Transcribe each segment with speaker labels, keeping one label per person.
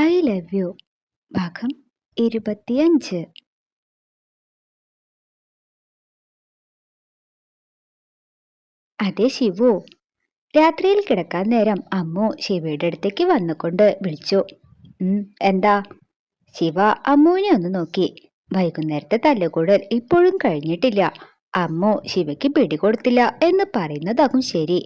Speaker 1: I love you ഭാഗം ഇരുപത്തിയഞ്ച്. അതെ ശിവു. രാത്രിയിൽ കിടക്കാൻ നേരം അമ്മു ശിവയുടെ അടുത്തേക്ക് വന്നുകൊണ്ട് വിളിച്ചു. എന്താ? ശിവ അമ്മുവിനെ ഒന്ന് നോക്കി. വൈകുന്നേരത്തെ തല്ലുകൂടൽ ഇപ്പോഴും കഴിഞ്ഞിട്ടില്ല. അമ്മു ശിവയ്ക്ക് പിടികൊടുത്തില്ല എന്ന് പറയുന്നതാകും ശരി.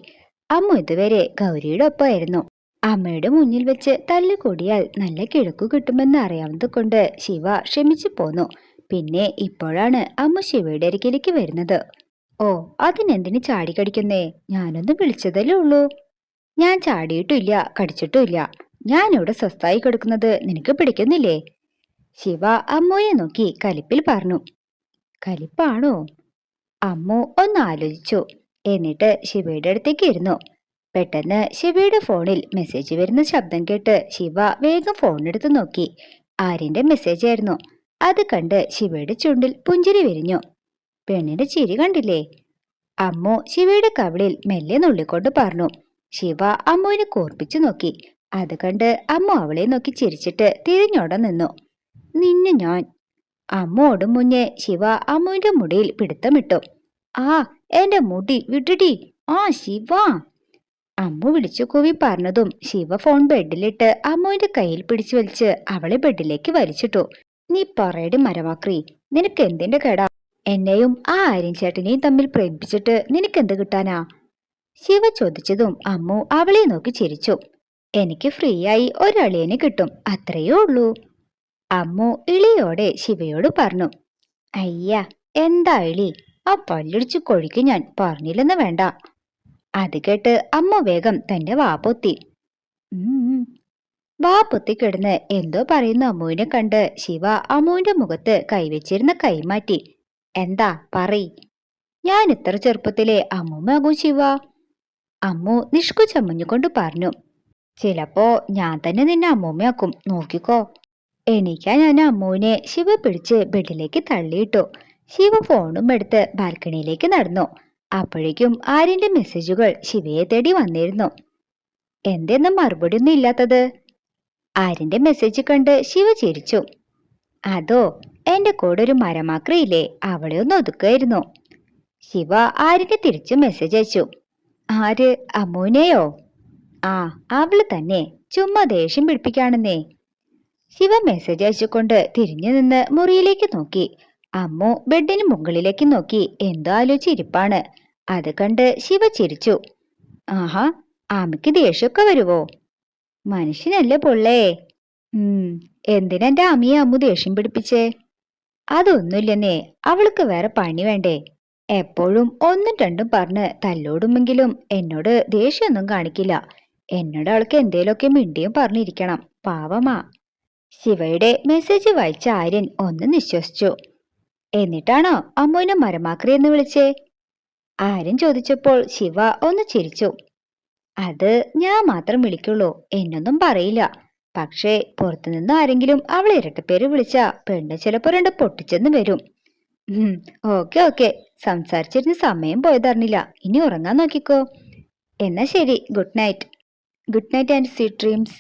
Speaker 1: അമ്മു ഇതുവരെ ഗൗരിയുടെ ഒപ്പമായിരുന്നു. അമ്മയുടെ മുന്നിൽ വെച്ച് തല്ലുകൂടിയാൽ നല്ല കിഴക്കു കിട്ടുമെന്ന് അറിയാവുന്നത് കൊണ്ട് ശിവ ക്ഷമിച്ചു പോന്നു. പിന്നെ ഇപ്പോഴാണ് അമ്മ ശിവയുടെ അരികിലേക്ക് വരുന്നത്. ഓ അതിനെന്തിന് ചാടി കടിക്കുന്നേ? ഞാനൊന്ന് വിളിച്ചതല്ലേ ഉള്ളൂ. ഞാൻ ചാടിയിട്ടില്ല കടിച്ചിട്ടുമില്ല. ഞാനിവിടെ സ്വസ്ഥായി കിടക്കുന്നത് നിനക്ക് പിടിക്കുന്നില്ലേ? ശിവ അമ്മയെ നോക്കി കലിപ്പിൽ പറഞ്ഞു. കലിപ്പാണോ? അമ്മു ഒന്ന് ആലോചിച്ചു. എന്നിട്ട് ശിവയുടെ അടുത്തേക്ക് ഇരുന്നു. പെട്ടെന്ന് ശിവയുടെ ഫോണിൽ മെസ്സേജ് വരുന്ന ശബ്ദം കേട്ട് ശിവ വേഗം ഫോണെടുത്ത് നോക്കി. ആര്യന്റെ മെസ്സേജ് ആയിരുന്നു. അത് കണ്ട് ശിവയുടെ ചുണ്ടിൽ പുഞ്ചിരി വിരിഞ്ഞു. പെണ്ണിന്റെ ചിരി കണ്ടില്ലേ? അമ്മു ശിവയുടെ കവിളിൽ മെല്ലെ നുള്ളിക്കൊണ്ട് പറഞ്ഞു. ശിവ അമ്മുവിനെ കോർപ്പിച്ചു നോക്കി. അത് കണ്ട് അമ്മു അവളെ നോക്കി ചിരിച്ചിട്ട് തിരിഞ്ഞോടെ നിന്നു. നിന്നെ ഞാൻ. അമ്മ ഓടും മുന്നേ ശിവ അമ്മുവിന്റെ മുടിയിൽ പിടുത്തമിട്ടു. ആ എന്റെ മുടി വിട്ടിടി. ആ ശിവ. അമ്മു വിളിച്ചു കൂവി പറഞ്ഞതും ശിവ ഫോൺ ബെഡിലിട്ട് അമ്മുവിന്റെ കയ്യിൽ പിടിച്ചു വലിച്ച് അവളെ ബെഡിലേക്ക് വലിച്ചിട്ടു. നീ പറയടി മരമാക്രി നിനക്ക് എന്തിന്റെ കേടാ? എന്നെയും ആ ആര്യൻചേട്ടനെയും തമ്മിൽ പ്രേമിപ്പിച്ചിട്ട് നിനക്കെന്ത് കിട്ടാനാ? ശിവ ചോദിച്ചതും അമ്മു അവളെ നോക്കി ചിരിച്ചു. എനിക്ക് ഫ്രീ ആയി ഒരളിയനെ കിട്ടും അത്രയേ ഉള്ളൂ. അമ്മു ഇളിയോടെ ശിവയോട് പറഞ്ഞു. അയ്യ എന്താ ഇളി? ആ പല്ലിടിച്ച് കൊഴിക്ക് ഞാൻ പറഞ്ഞില്ലെന്ന് വേണ്ട. അത് കേട്ട് അമ്മ വേഗം തന്റെ വാ പൊത്തി. ഉം. വാ പൊത്തി കിടന്ന് എന്തോ പറയുന്ന അമ്മുവിനെ കണ്ട് ശിവ അമ്മുവിന്റെ മുഖത്ത് കൈവച്ചിരുന്ന കൈമാറ്റി എന്താ പറയ് ഞാൻ ഇത്ര ചെറുപ്പത്തിലെ അമ്മൂമ്മയാകും ശിവ. അമ്മു നിഷ്കു ചമ്മഞ്ഞുകൊണ്ട് പറഞ്ഞു. ചിലപ്പോ ഞാൻ തന്നെ നിന്നെ അമ്മൂമ്മയാക്കും. നോക്കിക്കോ. എണീക്കാൻ ഞാൻ അമ്മുവിനെ ശിവ പിടിച്ച് ബെഡിലേക്ക് തള്ളിയിട്ടു. ശിവ ഫോണും എടുത്ത് ബാൽക്കണിയിലേക്ക് നടന്നു. അപ്പോഴേക്കും ആര്യന്റെ മെസ്സേജുകൾ ശിവയെ തേടി വന്നിരുന്നു. എന്തെന്നും മറുപടി ഒന്നും ഇല്ലാത്തത്? ആര്യന്റെ മെസ്സേജ് കണ്ട് ശിവ ചിരിച്ചു. അതോ എന്റെ കൂടെ ഒരു മരമാക്രിയില്ലേ? അവളെ ഒന്ന് ഒതുക്കായിരുന്നു. ശിവ ആര്യന്റെ തിരിച്ചു മെസ്സേജ് അയച്ചു. ആര്? അമ്മൂനെയോ? ആ അവൾ തന്നെ. ചുമ്മാ ദേഷ്യം പിടിപ്പിക്കാണെന്നേ. ശിവ മെസ്സേജ് അയച്ചുകൊണ്ട് തിരിഞ്ഞു നിന്ന് മുറിയിലേക്ക് നോക്കി. അമ്മു ബെഡിന് മുകളിലേക്ക് നോക്കി. എന്തോ ആലോചിച്ചിരിപ്പാണ് അത് കണ്ട് ശിവ ചിരിച്ചു. ആഹാ ആമയ്ക്ക് ദേഷ്യമൊക്കെ വരുവോ? മനുഷ്യനല്ലേ പൊള്ളേ? ഉം എന്തിനെന്റെ അമ്മയെ അമ്മു ദേഷ്യം പിടിപ്പിച്ചേ? അതൊന്നുമില്ലെന്നേ അവൾക്ക് വേറെ പണി വേണ്ടേ? എപ്പോഴും ഒന്നും രണ്ടും പറഞ്ഞ് തല്ലോടുമെങ്കിലും എന്നോട് ദേഷ്യമൊന്നും കാണിക്കില്ല. എന്നോട് അവൾക്ക് എന്തേലൊക്കെ മിണ്ടിയും പറഞ്ഞിരിക്കണം. പാവമാ. ശിവയുടെ മെസ്സേജ് വായിച്ച ആര്യൻ ഒന്ന് നിശ്വസിച്ചു. എന്നിട്ടാണോ അമ്മുവിനെ മരമാക്രി എന്ന് വിളിച്ചേ? ആര്യൻ ചോദിച്ചപ്പോൾ ശിവ ഒന്ന് ചിരിച്ചു. അത് ഞാൻ മാത്രം വിളിക്കുള്ളൂ എന്നൊന്നും പറയില്ല. പക്ഷേ പുറത്തുനിന്ന് ആരെങ്കിലും അവളെ ഇരട്ടപ്പേര് വിളിച്ച പെണ്ണ് ചിലപ്പോൾ രണ്ട് പൊട്ടിച്ചെന്ന് വരും. Okay okay. സംസാരിച്ചിരുന്ന് സമയം പോയതറിഞ്ഞില്ല ഇനി ഉറങ്ങാൻ നോക്കിക്കോ. എന്നാ ശരി good night. Good night and sweet dreams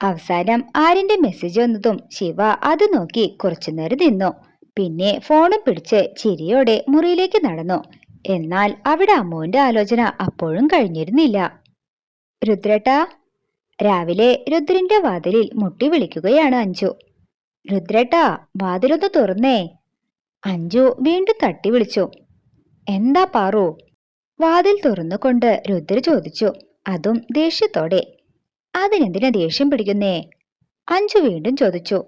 Speaker 1: അവസാനം ആരിന്റെ മെസ്സേജ് വന്നതും ശിവ അത് നോക്കി കുറച്ചുനേരം നിന്നു. പിന്നെ ഫോണും പിടിച്ച് ചിരിയോടെ മുറിയിലേക്ക് നടന്നു. എന്നാൽ അവിടെ അമ്മുവിന്റെ ആലോചന അപ്പോഴും കഴിഞ്ഞിരുന്നില്ല. രുദ്രേട്ടാ രാവിലെ രുദ്രന്റെ വാതിലിൽ മുട്ടി വിളിക്കുകയാണ് അഞ്ജു. രുദ്രേട്ടാ വാതിലൊന്ന് തുറന്നേ. അഞ്ജു വീണ്ടും തട്ടി വിളിച്ചു. എന്താ പാറു? വാതിൽ തുറന്നുകൊണ്ട് രുദ്ര ചോദിച്ചു. അതും ദേഷ്യത്തോടെ. അതിനെന്തിനാ ദേഷ്യം പിടിക്കുന്നേ? അഞ്ജു വീണ്ടും ചോദിച്ചു.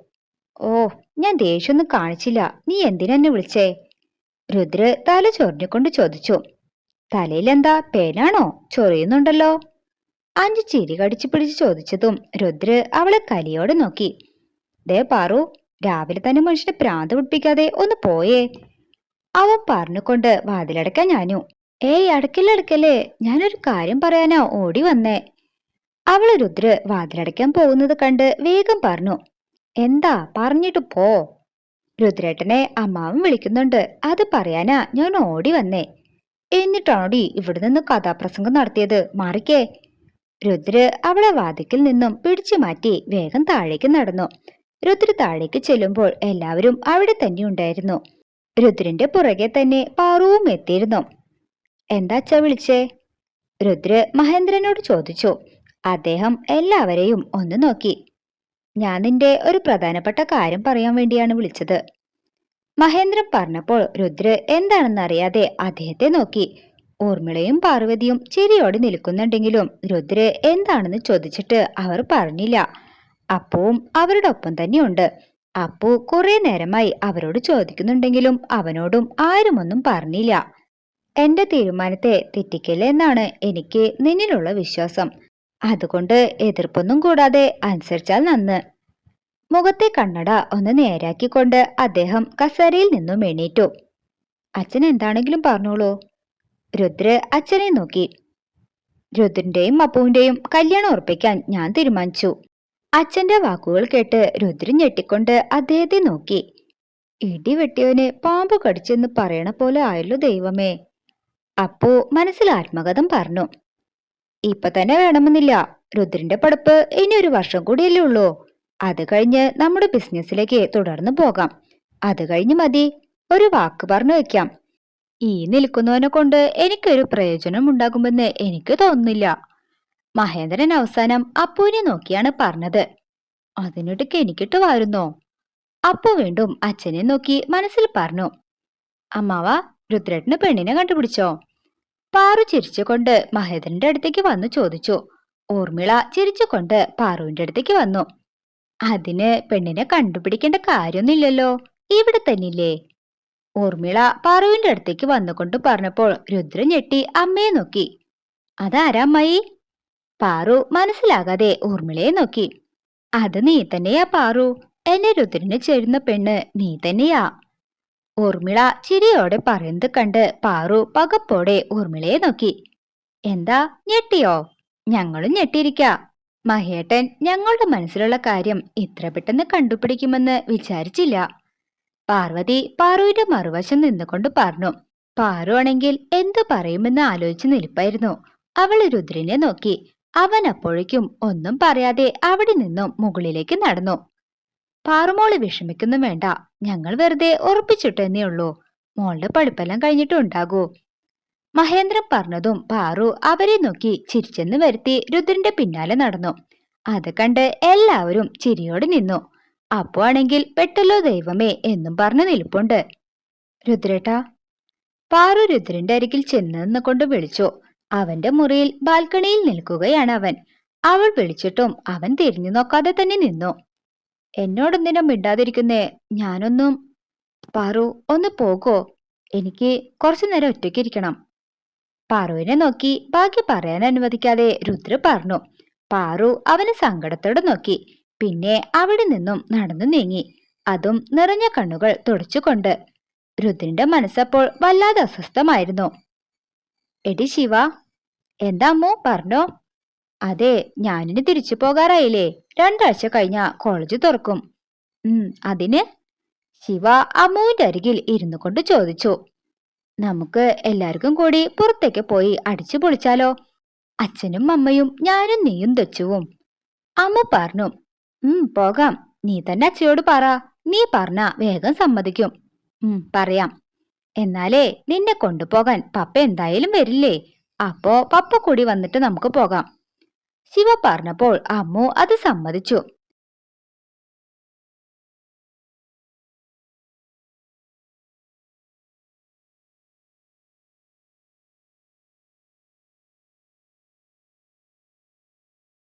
Speaker 1: ഓ ഞാൻ ദേഷ്യമൊന്നും കാണിച്ചില്ല. നീ എന്തിനെന്നെ വിളിച്ചേ? രുദ്ര തല ചൊറിഞ്ഞുകൊണ്ട് ചോദിച്ചു തലയിലെന്താ? പേനാണോ? ചൊറിയുന്നുണ്ടല്ലോ. അഞ്ചു ചിരി കടിച്ചു പിടിച്ച് ചോദിച്ചതും രുദ്ര അവളെ കലിയോട് നോക്കി ദേ പാറു രാവിലെ തന്നെ മനുഷ്യനെ പ്രാന്ത് പിടിപ്പിക്കാതെ ഒന്ന് പോയേ. അവൻ പറഞ്ഞുകൊണ്ട് വാതിലടക്കാൻ ഞാനു ഏയ് അടക്കല്ലേ അടക്കല്ലേ ഞാനൊരു കാര്യം പറയാനാ ഓടി വന്നേ. അവൾ രുദ്ര വാതിലടയ്ക്കാൻ പോകുന്നത് കണ്ട് വേഗം പറഞ്ഞു എന്താ? പറഞ്ഞിട്ട് പോ. രുദ്രേട്ടനെ അമ്മാവൻ വിളിക്കുന്നുണ്ട്. അത് പറയാനാ ഞാൻ ഓടി വന്നേ. എന്നിട്ടാണോടി ഇവിടെ നിന്ന് കഥാപ്രസംഗം നടത്തിയത്? മാറിക്കേ. രുദ്ര അവളെ വാതിക്കിൽ നിന്നും പിടിച്ചു മാറ്റി വേഗം താഴേക്ക് നടന്നു. രുദ്ര താഴേക്ക് ചെല്ലുമ്പോൾ എല്ലാവരും അവിടെ തന്നെ ഉണ്ടായിരുന്നു. രുദ്രന്റെ പുറകെ തന്നെ പാറുവും എത്തിയിരുന്നു. എന്താച്ചാ വിളിച്ചേ? രുദ്ര മഹേന്ദ്രനോട് ചോദിച്ചു. അദ്ദേഹം എല്ലാവരെയും ഒന്ന് നോക്കി. ഞാൻ നിന്റെ ഒരു പ്രധാനപ്പെട്ട കാര്യം പറയാൻ വേണ്ടിയാണ് വിളിച്ചത്. മഹേന്ദ്രൻ പറഞ്ഞപ്പോൾ രുദ്ര എന്താണെന്നറിയാതെ അദ്ദേഹത്തെ നോക്കി. ഊർമിളയും പാർവതിയും ചിരിയോടെ നിൽക്കുന്നുണ്ടെങ്കിലും രുദ്ര എന്താണെന്ന് ചോദിച്ചിട്ട് അവർ പറഞ്ഞില്ല. അപ്പവും അവരുടെ ഒപ്പം തന്നെയുണ്ട് അപ്പു കുറെ നേരമായി അവരോട് ചോദിക്കുന്നുണ്ടെങ്കിലും അവനോടും ആരുമൊന്നും പറഞ്ഞില്ല. എന്റെ തീരുമാനത്തെ തെറ്റിക്കില്ല എന്നാണ് എനിക്ക് നിന്നിലുള്ള വിശ്വാസം. അതുകൊണ്ട് എതിർപ്പൊന്നും കൂടാതെ അനുസരിച്ചാൽ നന്ന്. മുഖത്തെ കണ്ണട ഒന്ന് നേരാക്കിക്കൊണ്ട് അദ്ദേഹം കസേരയിൽ നിന്നും എണീറ്റു. അച്ഛൻ എന്താണെങ്കിലും പറഞ്ഞോളൂ. രുദ്ര അച്ഛനെ നോക്കി. രുദ്രന്റെയും അപ്പുവിന്റെയും കല്യാണം ഉറപ്പിക്കാൻ ഞാൻ തീരുമാനിച്ചു. അച്ഛന്റെ വാക്കുകൾ കേട്ട് രുദ്രൻ ഞെട്ടിക്കൊണ്ട് അദ്ദേഹത്തെ നോക്കി. ഇടി വെട്ടിയവന് പാമ്പ് കടിച്ചെന്ന് പറയണ പോലെ ആയല്ലോ ദൈവമേ. അപ്പു മനസ്സിൽ ആത്മകഥം പറഞ്ഞു. ഇപ്പൊ തന്നെ വേണമെന്നില്ല. രുദ്രന്റെ പടപ്പ് ഇനി ഒരു വർഷം കൂടിയല്ലേ ഉള്ളൂ. അത് കഴിഞ്ഞ് നമ്മുടെ ബിസിനസ്സിലേക്ക് തുടർന്ന് പോകാം. അത് കഴിഞ്ഞ് മതി. ഒരു വാക്ക് പറഞ്ഞു വെക്കാം ഈ നിൽക്കുന്നവനെ കൊണ്ട് എനിക്കൊരു പ്രയോജനം ഉണ്ടാകുമെന്ന് എനിക്ക് തോന്നുന്നില്ല. മഹേന്ദ്രൻ അവസാനം അപ്പുവിനെ നോക്കിയാണ് പറഞ്ഞത്. അതിനിടയ്ക്ക് എനിക്കിട്ട് വാരുന്നോ? അപ്പു വീണ്ടും അച്ഛനെ നോക്കി മനസ്സിൽ പറഞ്ഞു. അമ്മാവ രുദ്രേട്ടന് പെണ്ണിനെ കണ്ടുപിടിച്ചോ? പാറു ചിരിച്ചുകൊണ്ട് മഹേന്ദ്രന്റെ അടുത്തേക്ക് വന്നു ചോദിച്ചു. ഊർമിള ചിരിച്ചുകൊണ്ട് പാറുവിന്റെ അടുത്തേക്ക് വന്നു. അതിന് പെണ്ണിനെ കണ്ടുപിടിക്കേണ്ട കാര്യമൊന്നുമില്ലല്ലോ. ഇവിടെ തന്നില്ലേ? ഊർമിള പാറുവിന്റെ അടുത്തേക്ക് വന്നുകൊണ്ട് പറഞ്ഞപ്പോൾ രുദ്രൻ ഞെട്ടി അമ്മയെ നോക്കി. അതാരാ അമ്മായി? പാറു മനസ്സിലാകാതെ ഊർമിളയെ നോക്കി. അത് നീ തന്നെയാ പാറു. എന്നെ രുദ്രന് ചേരുന്ന പെണ്ണ് നീ തന്നെയാ. ഊർമിള ചിരിയോടെ പറയുന്നത് കണ്ട് പാറു പകപ്പോടെ ഊർമിളയെ നോക്കി. എന്താ ഞെട്ടിയോ? ഞങ്ങളും ഞെട്ടിയിരിക്ക. മഹേട്ടൻ ഞങ്ങളുടെ മനസ്സിലുള്ള കാര്യം ഇത്ര പെട്ടെന്ന് കണ്ടുപിടിക്കുമെന്ന് വിചാരിച്ചില്ല. പാർവതി പാറുവിന്റെ മറുവശം നിന്നുകൊണ്ട് പറഞ്ഞു. പാറു ആണെങ്കിൽ എന്തു പറയുമെന്ന് ആലോചിച്ച് നിൽപ്പായിരുന്നു. അവൾ രുദ്രനെ നോക്കി. അവൻ അപ്പോഴേക്കും ഒന്നും പറയാതെ അവിടെ നിന്നും മുകളിലേക്ക് നടന്നു. പാറുമോൾ വിഷമിക്കുന്നും വേണ്ട. ഞങ്ങൾ വെറുതെ ഉറപ്പിച്ചിട്ട് ഉള്ളൂ മോളുടെ പഠിപ്പെല്ലാം കഴിഞ്ഞിട്ടുണ്ടാകൂ മഹേന്ദ്രൻ പറഞ്ഞതും പാറു അവരെ നോക്കി ചിരിച്ചെന്ന് വരുത്തി രുദ്രന്റെ പിന്നാലെ നടന്നു. അത് കണ്ട് എല്ലാവരും ചിരിയോടെ നിന്നു. അപ്പോ ആണെങ്കിൽ പെട്ടല്ലോ ദൈവമേ എന്നും പറഞ്ഞു നിൽപ്പുണ്ട്. രുദ്രേട്ടാ. പാറു രുദ്രന്റെ അരികിൽ ചെന്ന് നിന്നുകൊണ്ട് വിളിച്ചു. അവന്റെ മുറിയിൽ ബാൽക്കണിയിൽ നിൽക്കുകയാണ് അവൻ. അവൾ വിളിച്ചിട്ടും അവൻ തിരിഞ്ഞു നോക്കാതെ തന്നെ നിന്നു. എന്നോടൊന്നിനും മിണ്ടാതിരിക്കുന്നേ. ഞാനൊന്നും പാറു ഒന്ന് പോകോ. എനിക്ക് കുറച്ചു നേരം ഒറ്റയ്ക്കിരിക്കണം പാറുവിനെ നോക്കി ബാക്കി പറയാൻ അനുവദിക്കാതെ രുദ്ര പറഞ്ഞു. പാറു അവന് സങ്കടത്തോടെ നോക്കി. പിന്നെ അവിടെ നിന്നും നടന്നു നീങ്ങി. അതും നിറഞ്ഞ കണ്ണുകൾ തുടച്ചുകൊണ്ട്. രുദ്രന്റെ മനസ്സപ്പോൾ വല്ലാതെ അസ്വസ്ഥമായിരുന്നു. എടി ശിവ എന്താ പറഞ്ഞോ? അതെ ഞാനിനി തിരിച്ചു പോകാറായില്ലേ? രണ്ടാഴ്ച കഴിഞ്ഞ കോളേജ് തുറക്കും. ഉം അതിന്? ശിവ അമ്മുവിന്റെ അരികിൽ ഇരുന്നു കൊണ്ട് ചോദിച്ചു. നമുക്ക് എല്ലാവർക്കും കൂടി പുറത്തേക്ക് പോയി അടിച്ചു പൊളിച്ചാലോ? അച്ഛനും അമ്മയും ഞാനും നീയും തെച്ചുവും അമ്മ പറഞ്ഞു ഉം പോകാം. നീ തന്നെ അച്ഛയോട് പറ. നീ പറഞ്ഞ വേഗം സമ്മതിക്കും. ഉം പറയാം. എന്നാലേ നിന്നെ കൊണ്ടുപോകാൻ പപ്പ എന്തായാലും വരില്ലേ? അപ്പോ പപ്പ കൂടി വന്നിട്ട് നമുക്ക് പോകാം. ശിവ പറഞ്ഞപ്പോൾ അമ്മു അത് സമ്മതിച്ചു.